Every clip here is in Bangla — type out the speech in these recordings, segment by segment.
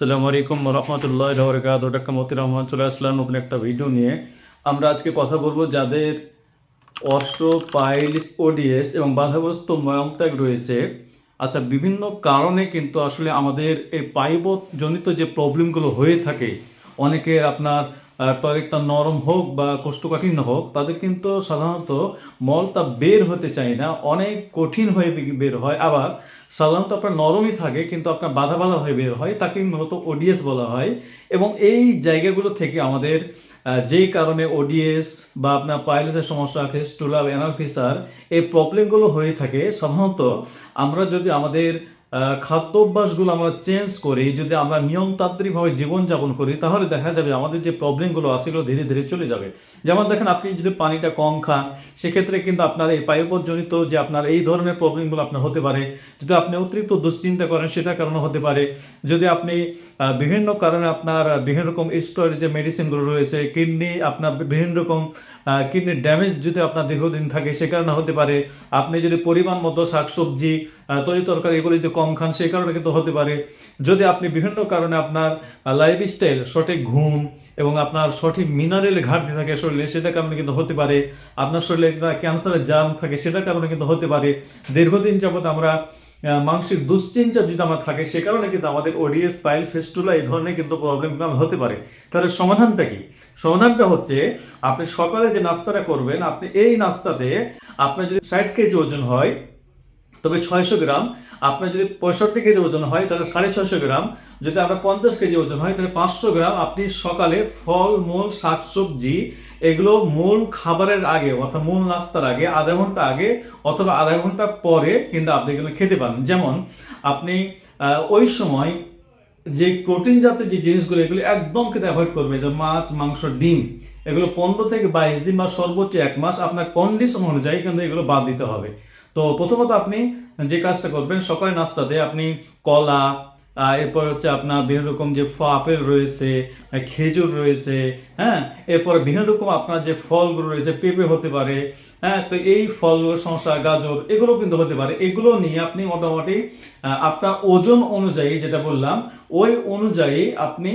আসসালামু আলাইকুম রহমতুল্লাহ বরকাত ডাক্তার মতি রহমান চলে আসলাম নতুন একটা ভিডিও নিয়ে। আমরা আজকে কথা বলব যাদের অস্ট্রো পাইলস, ওডিএস এবং বাধাগ্রস্ত ময়ংত্যাগ রয়েছে। আচ্ছা বিভিন্ন কারণে কিন্তু আসলে আমাদের এই পাইপজনিত যে প্রবলেমগুলো হয়ে থাকে অনেকে আপনার টয়লেটটা নরম হোক বা কোষ্ঠকাঠিন্য হোক, তাদের কিন্তু সাধারণত মলটা বের হতে চায় না, অনেক কঠিন হয়ে বের হয়। আবার সাধারণত আপনার নরমই থাকে, কিন্তু আপনার বাধা বাধা হয়ে বের হয়, তাকে মূলত ওডিএস বলা হয়। এবং এই জায়গাগুলো থেকে আমাদের যেই কারণে ওডিএস বা আপনার পাইলসের সমস্যা ফেস্টুলা অ্যানালফিসার, এই প্রবলেমগুলো হয়ে থাকে। সাধারণত আমরা যদি আমাদের আহ, খাদ্যাভ্যাসগুলো আমরা চেঞ্জ করি যদি আমরা নিয়মতান্ত্রিকভাবে জীবনযাপন করি তাহলে দেখা যাবে আমাদের যে প্রবলেমগুলো আছে সেগুলো ধীরে ধীরে চলে যাবে। যেমন দেখেন আপনি যদি পানিটা কম খান সেক্ষেত্রে কিন্তু আপনার এই পায়ুপজনিত যে আপনার এই ধরনের প্রবলেমগুলো আপনার হতে পারে যদি আপনি অতিরিক্ত দুশ্চিন্তা করেন সেটার কারণে হতে পারে। যদি আপনি বিভিন্ন কারণে আপনার বিভিন্ন রকম স্টোরের যে মেডিসিনগুলো রয়েছে কিডনি আপনার বিভিন্ন রকম কিডনি ড্যামেজ যদি আপনার দীর্ঘদিন থাকে, সে কারণে হতে পারে। আপনি যদি পরিমাণ মতো শাকসবজি তরি তরকারি এগুলো যদি কম খান সেই কারণে কিন্তু হতে পারে। যদি আপনি বিভিন্ন কারণে আপনার লাইফস্টাইল সঠিক ঘুম এবং আপনার সঠিক মিনারেল ঘাটতি থাকে শরীরে, সেটার কারণে কিন্তু হতে পারে। আপনার শরীরে ক্যান্সারের জাম থাকে, সেটার কারণে কিন্তু হতে পারে। দীর্ঘদিন যাবত আমরা মানসিক দুশ্চিন্তা যদি আমার থাকে, সে কারণে কিন্তু আমাদের ওডিএস পাইল, ফেস্টুলা এই ধরনের কিন্তু প্রবলেম হতে পারে। তাহলে সমাধানটা কি? সমাধানটা হচ্ছে, আপনি সকালে যে নাস্তাটা করবেন, আপনি এই নাস্তাতে আপনার যদি ষাট কেজি ওজন হয়, তবে ছয়শো গ্রাম, আপনার যদি পঁয়ষট্টি কেজি ওজন হয়, তাহলে সাড়ে ছয়শো গ্রাম, যদি আপনার পঞ্চাশ কেজি ওজন হয়, তাহলে পাঁচশো গ্রাম, আপনি সকালে ফল, মূল শাকসবজি এগুলো মূল খাবারের আগে, অর্থাৎ মূল নাস্তার আগে, আধা ঘণ্টা আগে অথবা আধা ঘণ্টা পরে কিন্তু আপনি এগুলো খেতে পারেন যেমন আপনি ওই সময় যে প্রোটিন জাতীয় যে জিনিসগুলো, এগুলো একদম খেতে অ্যাভয়েড করবে যে মাছ, মাংস, ডিম, এগুলো পনেরো থেকে বাইশ দিন বা সর্বোচ্চ এক মাস আপনার কন্ডিশন অনুযায়ী কিন্তু এগুলো বাদ দিতে হবে। তো প্রথমত আপনি যে কাজটা করবেন, সকালে নাস্তাতে আপনি কলা এরপর হচ্ছে আপনার বিভিন্ন রকম যে আপেল রয়েছে খেজুর রয়েছে হ্যাঁ? এরপর বিভিন্ন রকম আপনার যে ফলগুলো রয়েছে, পেঁপে হতে পারে হ্যাঁ? তো এই ফলগুলো, শসা, গাজর, এগুলো কিন্তু হতে পারে। এগুলো নিয়ে আপনি মোটামুটি আপনার ওজন অনুযায়ী যেটা বললাম, ওই অনুযায়ী আপনি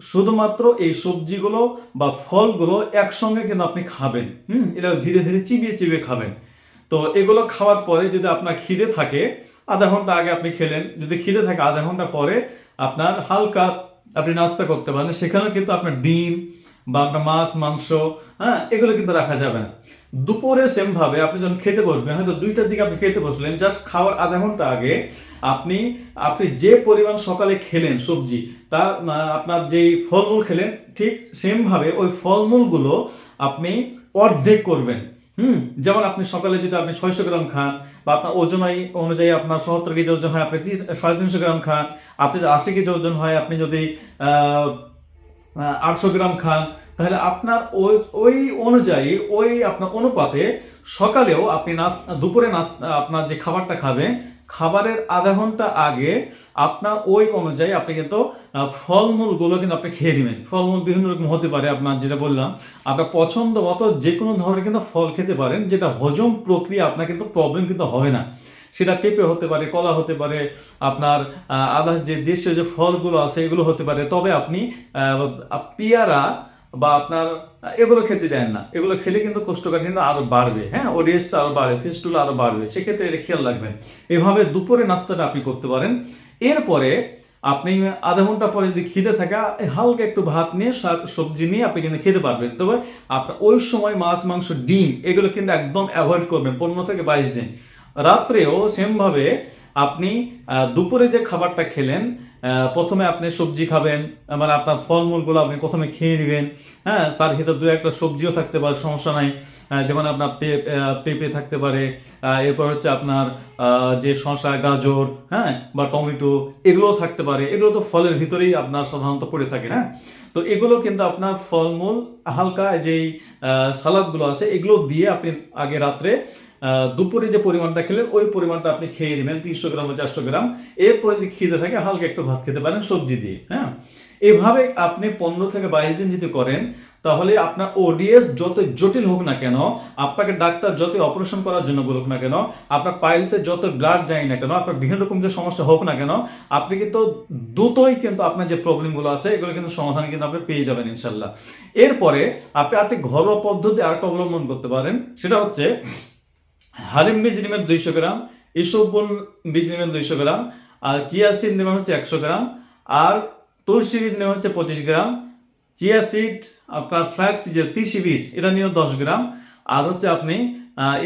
শুধুমাত্র এই সবজিগুলো বা ফলগুলো একসঙ্গে কিন্তু আপনি খাবেন। হুম? এটা ধীরে ধীরে চিবিয়ে চিবিয়ে খাবেন। তো এগুলো খাওয়ার পরে যদি আপনার খিদে থাকে আধা ঘণ্টা আগে আপনি খেলেন। যদি খিদে থাকে আধা ঘণ্টা পরে আপনার হালকা আপনি নাস্তা করতে পারেন। সেখানেও কিন্তু আপনার ডিম বা আপনার মাছ, মাংস হ্যাঁ এগুলো কিন্তু রাখা যাবে না। দুপুরে সেমভাবে আপনি যখন খেতে বসবেন, হয়তো দুইটার দিকে আপনি খেতে বসলেন জাস্ট খাওয়ার আধা ঘণ্টা আগে আপনি আপনি যে পরিমাণ সকালে খেলেন সবজি, তা আপনার যেই ফলমূল খেলেন, ঠিক সেমভাবে ওই ফলমূলগুলো আপনি অর্ধেক করবেন। হুম, যেমন আপনি সকালে যদি আপনি ছয়শো গ্রাম খান, বা আপনার ওজন অনুযায়ী আপনার সত্তর কেজি ওজন হয়, আপনি সাড়ে তিনশো গ্রাম খান, আপনি যদি আশি কেজি ওজন হয়, আপনি যদি আটশো গ্রাম খান, তাহলে আপনার ওই ওই অনুযায়ী ওই আপনার অনুপাতে সকালেও আপনি নাস্তা, দুপুরে নাস্তা, আপনার যে খাবারটা খাবেন খাবারের আধা ঘণ্টা আগে আপনার ওই অনুযায়ী আপনি কিন্তু ফলমূলগুলো কিন্তু আপনি খেয়ে নেবেন। ফলমূল বিভিন্ন রকম হতে পারে, আপনার যেটা বললাম। আপনার পছন্দ মতো যে কোনো ধরনের কিন্তু ফল খেতে পারেন, যেটা হজম প্রক্রিয়া আপনার কিন্তু প্রবলেম কিন্তু হবে না। সেটা পেঁপে হতে পারে, কলা হতে পারে, আপনার আদার্স যে দেশীয় যে ফলগুলো আছে, এগুলো হতে পারে। তবে আপনি পেয়ারা বা আপনার, এগুলো খেতে দেন না। এগুলো খেলে কিন্তু কোষ্ঠকাঠিন্য আরও বাড়বে। হ্যাঁ ওডিএসটা আরও বাড়বে ফিস্টুল আরও বাড়বে। সেক্ষেত্রে এটা খেয়াল রাখবেন। এভাবে দুপুরে নাস্তাটা আপনি করতে পারেন। এরপরে আপনি আধা ঘণ্টা পরে যদি খিদে থাকে, হালকা একটু ভাত নিয়ে শাক, সবজি নিয়ে আপনি কিন্তু খেতে পারবেন। তবে আপনার ওই সময় মাছ, মাংস, ডিম, এগুলো কিন্তু একদম অ্যাভয়েড করবেন পনেরো থেকে বাইশ দিন। রাত্রেও সেমভাবে আপনি দুপুরে যে খাবারটা খেলেন প্রথমে আপনি সবজি খাবেন মানে আপনার ফলমূলগুলো আপনি প্রথমে খেয়ে নেবেন হ্যাঁ তার ভিতর দু একটা সবজিও থাকতে পারে, সমস্যা নাই যেমন আপনার পেঁপে থাকতে পারে এরপর হচ্ছে আপনার যে শসা, গাজর হ্যাঁ বা টমেটো, এগুলোও থাকতে পারে, এগুলো তো ফলের ভিতরেই আপনার সাধারণত পড়ে থাকে হ্যাঁ তো এগুলো কিন্তু আপনার ফলমূল হালকা যেই সালাদগুলো আছে, এগুলো দিয়ে আপনি আগে রাত্রে দুপুরে যে পরিমাণটা খেলেন, ওই পরিমাণটা আপনি খেয়ে নেবেন, তিনশো গ্রাম বা চারশো গ্রাম। এরপরে যদি খিদে থাকে, হালকা একটু ভাত খেতে পারেন, সবজি দিয়ে হ্যাঁ? এভাবে আপনি পনেরো থেকে বাইশ দিন যদি করেন, তাহলে আপনার ওডিএস যত জটিল হোক না কেন, আপনাকে ডাক্তার যত অপারেশন করার জন্য বলুক না কেন, আপনার পাইলসে যত ব্লাড যায় না কেন, আপনার বিভিন্ন রকম যে সমস্যা হোক না কেন, আপনি কিন্তু দ্রুতই কিন্তু আপনার যে প্রবলেমগুলো আছে, এগুলো কিন্তু সমাধান কিন্তু আপনি পেয়ে যাবেন ইনশাল্লাহ। এরপরে আপনি আপনি ঘরোয়া পদ্ধতি আরেকটা অবলম্বন করতে পারেন, সেটা হচ্ছে হালিম বীজ নেবেন দুইশো গ্রাম ইসবন বীজ নেবেন দুইশো গ্রাম, আর চিয়া সিড নেবেন হচ্ছে একশো গ্রাম, আর তুলসী বীজ নেবেন হচ্ছে পঁচিশ গ্রাম, চিয়া সিড, আপনার ফ্ল্যাক্স যে তিসি বীজ, এটা নিয়ে দশ গ্রাম, আর হচ্ছে আপনি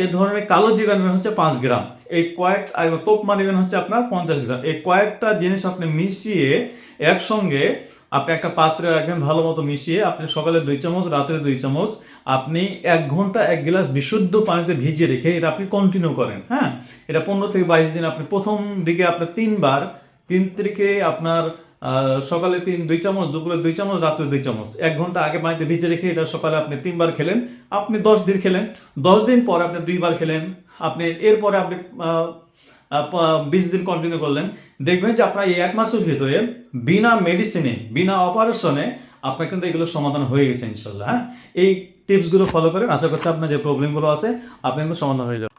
এ ধরনের কালো জিরা নেবেন হচ্ছে পাঁচ গ্রাম, এই কয়েক তোপমা নেবেন হচ্ছে আপনার পঞ্চাশ গ্রাম, এই কয়েকটা জিনিস আপনি মিশিয়ে একসঙ্গে আপনি একটা পাত্রে রাখবেন ভালো মতো মিশিয়ে, আপনি সকালে দুই চামচ, রাত্রে দুই চামচ আপনি এক ঘণ্টা এক গ্লাস বিশুদ্ধ পানিতে ভিজিয়ে রেখে এটা আপনি কন্টিনিউ করেন হ্যাঁ? এটা পনেরো থেকে বাইশ দিন আপনি প্রথম দিকে আপনার তিনবার, তিন তারিখে আপনার সকালে তিন, দুই চামচ, দুপুরে দুই চামচ, রাত্রে দুই চামচ। এক ঘণ্টা আগে পানিতে ভিজে রেখে এটা সকালে আপনি তিনবার খেলেন, আপনি দশ দিন খেলেন। দশ দিন পর আপনি দুইবার খেলেন। আপনি এরপরে আপনি বিশ দিন কন্টিনিউ করলেন। দেখবেন যে আপনার এই এক মাসের ভিতরে বিনা মেডিসিনে বিনা অপারেশনে আপনার কিন্তু এগুলো সমাধান হয়ে গেছে ইনশাল্লাহ হ্যাঁ? এই টিপসগুলো ফলো করেন, আশা করছি আপনার যে প্রবলেমগুলো আছে, আপনি কিন্তু সমাধান হয়ে যাবে